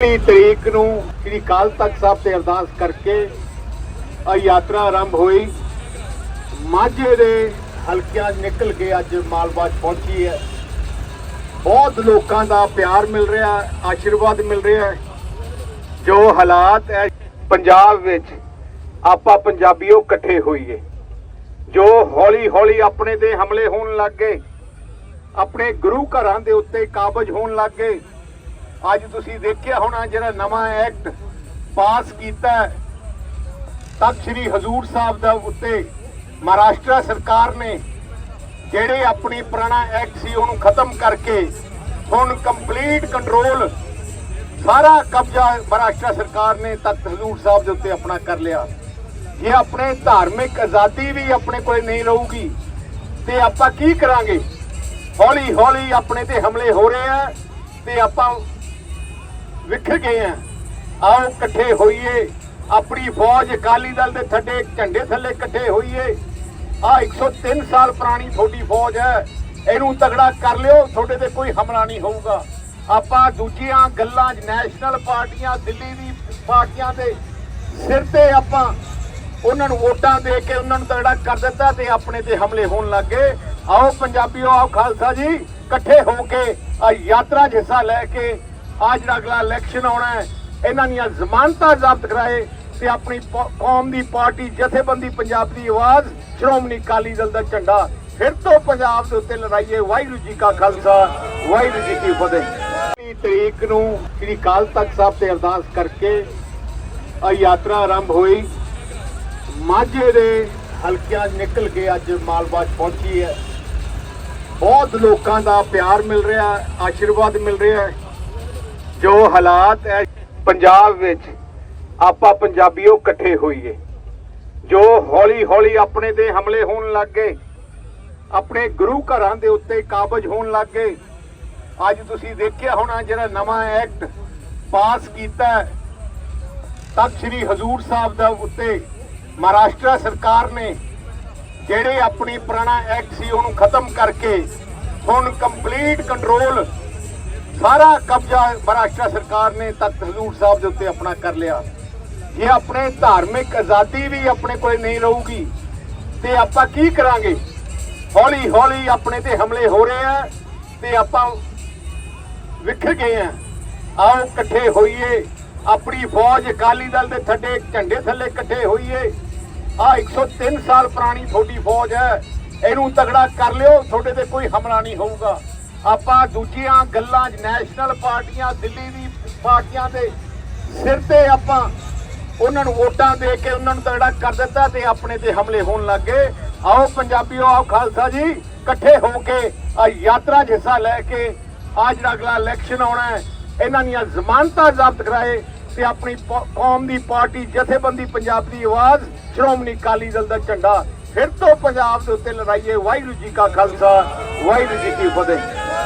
ਵੀਹ ਤਰੀਕ ਨੂੰ ਸ੍ਰੀ ਕਾਲ ਤਖਤ ਸਾਹਿਬ ਤੇ ਅਰਦਾਸ ਕਰਕੇ ਆ ਯਾਤਰਾ ਆਰੰਭ ਹੋਈ। ਮਾਝੇ ਦੇ ਹਲਕਿਆਂ ਨਿਕਲ ਕੇ ਅੱਜ ਮਾਲਵਾ ਪਹੁੰਚੀ ਹੈ। ਬਹੁਤ ਲੋਕਾਂ ਦਾ ਪਿਆਰ ਮਿਲ ਰਿਹਾ ਆਸ਼ੀਰਵਾਦ ਮਿਲ ਰਿਹਾ ਜੋ ਹਾਲਾਤ ਹੈ, ਪੰਜਾਬ ਵਿੱਚ ਆਪਾਂ ਪੰਜਾਬੀਓ ਇਕੱਠੇ ਹੋਈਏ। ਜੋ ਹੌਲੀ ਹੌਲੀ ਆਪਣੇ ਤੇ ਹਮਲੇ ਹੋਣ ਲੱਗ ਗਏ, ਆਪਣੇ ਗੁਰੂ ਘਰਾਂ ਦੇ ਉੱਤੇ ਕਾਬਜ ਹੋਣ ਲੱਗ ਗਏ ਅੱਜ ਤੁਸੀਂ ਦੇਖਿਆ ਹੋਣਾ ਜਿਹੜਾ ਨਵਾਂ ਐਕਟ ਪਾਸ ਕੀਤਾ ਹੈ, ਤਖਤ ਸ੍ਰੀ ਹਜ਼ੂਰ ਸਾਹਿਬ ਦਾ ਉੱਤੇ ਮਹਾਰਾਸ਼ਟਰ ਸਰਕਾਰ ਨੇ ਜਿਹੜੇ ਆਪਣੀ ਪੁਰਾਣਾ ਐਕਟ ਸੀ ਉਹਨੂੰ ਖਤਮ ਕਰਕੇ ਹੁਣ ਕੰਪਲੀਟ ਕੰਟਰੋਲ ਸਾਰਾ ਕਬਜ਼ਾ ਮਹਾਰਾਸ਼ਟਰ ਸਰਕਾਰ ਨੇ ਤਖਤ ਹਜ਼ੂਰ ਸਾਹਿਬ ਦੇ ਉੱਤੇ ਆਪਣਾ ਕਰ ਲਿਆ। ਜੇ ਆਪਣੇ ਧਾਰਮਿਕ ਆਜ਼ਾਦੀ ਵੀ ਆਪਣੇ ਕੋਲ ਨਹੀਂ ਰਹੂਗੀ ਤੇ ਆਪਾਂ ਕੀ ਕਰਾਂਗੇ? ਹੌਲੀ ਹੌਲੀ ਆਪਣੇ ਤੇ ਹਮਲੇ ਹੋ ਰਹੇ ਆ ਤੇ ਆਪਾਂ ਵਿਖਰ ਗਏ ਆ। ਆਓ ਇਕੱਠੇ ਹੋਈਏ। ਆਪਣੀ ਫੌਜ ਅਕਾਲੀ ਦਲ ਦੇ ਥੱਲੇ ਝੰਡੇ ਥੱਲੇ ਇਕੱਠੇ ਹੋਈਏ। ਆ 103 ਸਾਲ ਪੁਰਾਣੀ ਤੁਹਾਡੀ ਫੌਜ ਹੈ। ਇਹਨੂੰ ਤਗੜਾ ਕਰ ਲਿਓ, ਤੁਹਾਡੇ ਤੇ ਕੋਈ ਹਮਲਾ ਨਹੀਂ ਹੋਊਗਾ। ਆਪਾਂ ਦੂਜੀਆਂ ਗੱਲਾਂ ਨੈਸ਼ਨਲ ਪਾਰਟੀਆਂ, ਦਿੱਲੀ ਦੀ ਪਾਰਟੀਆਂ ਦੇ ਸਿਰ ਤੇ ਆਪਾਂ ਉਹਨਾਂ ਨੂੰ ਵੋਟਾਂ ਦੇ ਕੇ ਉਹਨਾਂ ਨੂੰ ਤਗੜਾ ਕਰ ਦਿੱਤਾ ਤੇ ਆਪਣੇ ਤੇ ਹਮਲੇ ਹੋਣ ਲੱਗ ਗਏ। ਆਓ ਪੰਜਾਬੀਓ, ਆਓ ਖਾਲਸਾ ਜੀ, ਇਕੱਠੇ ਹੋ ਕੇ ਆ ਯਾਤਰਾ 'ਚ ਹਿੱਸਾ ਲੈ ਕੇ ਆ ਜਿਹੜਾ ਅਗਲਾ ਇਲੈਕਸ਼ਨ ਆਉਣਾ ਹੈ। ਇਹਨਾਂ ਦੀਆਂ ਜ਼ਮਾਨਤਾਂ ਜ਼ਬਤ ਕਰਾਏ ਤੇ ਆਪਣੀ ਕੌਮ ਦੀ ਪਾਰਟੀ ਜਥੇਬੰਦੀ ਪੰਜਾਬ ਦੀ ਆਵਾਜ਼, ਸ਼੍ਰੋਮਣੀ ਅਕਾਲੀ ਦਲ ਦਾ ਝੰਡਾ, ਫਿਰ ਤੋਂ ਪੰਜਾਬ ਦੇ ਉੱਤੇ ਲੜਾਈਏ। ਵਾਹਿਗੁਰੂ ਜੀ ਕਾ ਖਾਲਸਾ, ਵਾਹਿਗੁਰੂ ਜੀ ਕੀ ਫਤਿਹ। 20 ਤਰੀਕ ਨੂੰ ਸ੍ਰੀ ਕਾਲ ਤਖਤ ਸਾਹਿਬ ਤੇ ਅਰਦਾਸ ਕਰਕੇ ਆ ਯਾਤਰਾ ਆਰੰਭ ਹੋਈ। ਮਾਝੇ ਦੇ ਹਲਕਿਆਂ ਨਿਕਲ ਕੇ ਅੱਜ ਮਾਲਵਾ ਪਹੁੰਚੀ ਹੈ। ਬਹੁਤ ਲੋਕਾਂ ਦਾ ਪਿਆਰ ਮਿਲ ਰਿਹਾ, ਆਸ਼ੀਰਵਾਦ ਮਿਲ ਰਿਹਾ ਹੈ। ਜੋ ਹਾਲਾਤ ਹੈ ਪੰਜਾਬ ਵਿੱਚ ਆਪਾਂ ਪੰਜਾਬੀਓ ਇਕੱਠੇ ਹੋਈਏ। ਜੋ ਹੌਲੀ ਹੌਲੀ ਆਪਣੇ ਤੇ ਹਮਲੇ ਹੋਣ ਲੱਗ ਗਏ ਆਪਣੇ ਗੁਰੂ ਘਰਾਂ ਦੇ ਉੱਤੇ ਕਾਬਜ ਹੋਣ ਲੱਗ ਗਏ। ਅੱਜ ਤੁਸੀਂ ਦੇਖਿਆ ਹੋਣਾ ਜਿਹੜਾ ਨਵਾਂ ਐਕਟ ਪਾਸ ਕੀਤਾ ਹੈ, ਤਖਤ ਸ੍ਰੀ ਹਜ਼ੂਰ ਸਾਹਿਬ ਦਾ ਉੱਤੇ ਮਹਾਰਾਸ਼ਟਰ ਸਰਕਾਰ ਨੇ ਜਿਹੜੇ ਆਪਣੀ ਪੁਰਾਣਾ ਐਕਟ ਸੀ ਉਹਨੂੰ ਖਤਮ ਕਰਕੇ ਹੁਣ ਕੰਪਲੀਟ ਕੰਟਰੋਲ ਸਾਰਾ ਕਬਜ਼ਾ ਮਹਾਰਾਸ਼ਟਰ ਸਰਕਾਰ ਨੇ ਤਖਤ ਹਜ਼ੂਰ ਸਾਹਿਬ ਦੇ ਉੱਤੇ ਆਪਣਾ ਕਰ ਲਿਆ। ਜੇ ਆਪਣੇ ਧਾਰਮਿਕ ਆਜ਼ਾਦੀ ਵੀ ਆਪਣੇ ਕੋਲ ਨਹੀਂ ਰਹੂਗੀ, ਤੇ ਆਪਾਂ ਕੀ ਕਰਾਂਗੇ? ਹੌਲੀ ਹੌਲੀ ਆਪਣੇ ਤੇ ਹਮਲੇ ਹੋ ਰਹੇ ਆ, ਤੇ ਆਪਾਂ ਵਿਖਰ ਗਏ ਆ। ਆਓ ਇਕੱਠੇ ਹੋਈਏ, ਆਪਣੀ ਫੌਜ ਅਕਾਲੀ ਦਲ ਦੇ ਥੱਡੇ, ਝੰਡੇ ਥੱਲੇ ਇਕੱਠੇ ਹੋਈਏ। ਆ 103 ਸਾਲ ਪੁਰਾਣੀ ਤੁਹਾਡੀ ਫੌਜ ਹੈ, ਇਹਨੂੰ ਤਗੜਾ ਕਰ ਲਿਓ, ਤੁਹਾਡੇ ਤੇ ਕੋਈ ਹਮਲਾ ਨਹੀਂ ਹੋਊਗਾ। ਆਪਾਂ ਦੂਜੀਆਂ ਗੱਲਾਂ ਨੈਸ਼ਨਲ ਪਾਰਟੀਆਂ, ਦਿੱਲੀ ਦੀ ਪਾਰਟੀਆਂ ਦੇ ਸਿਰ ਤੇ ਆਪਾਂ ਉਹਨਾਂ ਨੂੰ ਵੋਟਾਂ ਦੇ ਕੇ ਉਹਨਾਂ ਨੂੰ ਤਗੜਾ ਕਰ ਦਿੱਤਾ ਤੇ ਆਪਣੇ ਤੇ ਹਮਲੇ ਹੋਣ ਲੱਗ ਗਏ। ਆਓ ਪੰਜਾਬੀਓ, ਆਓ ਖਾਲਸਾ ਜੀ, ਇਕੱਠੇ ਹੋ ਕੇ ਆ ਯਾਤਰਾ 'ਚ ਹਿੱਸਾ ਲੈ ਕੇ ਆ ਜਿਹੜਾ ਅਗਲਾ ਇਲੈਕਸ਼ਨ ਆਉਣਾ ਹੈ, ਇਹਨਾਂ ਦੀਆਂ ਜ਼ਮਾਨਤਾਂ ਜ਼ਬਤ ਕਰਾਏ ਤੇ ਆਪਣੀ ਕੌਮ ਦੀ ਪਾਰਟੀ ਜਥੇਬੰਦੀ ਪੰਜਾਬ ਦੀ ਆਵਾਜ਼, ਸ਼੍ਰੋਮਣੀ ਅਕਾਲੀ ਦਲ ਦਾ ਝੰਡਾ ਫਿਰ ਤੋਂ ਪੰਜਾਬ ਦੇ ਉੱਤੇ ਲੜਾਈਏ। ਵਾਹਿਗੁਰੂ ਜੀ ਕਾ ਖਾਲਸਾ, ਵਾਹਿਗੁਰੂ ਜੀ ਕੀ ਫਤਿਹ।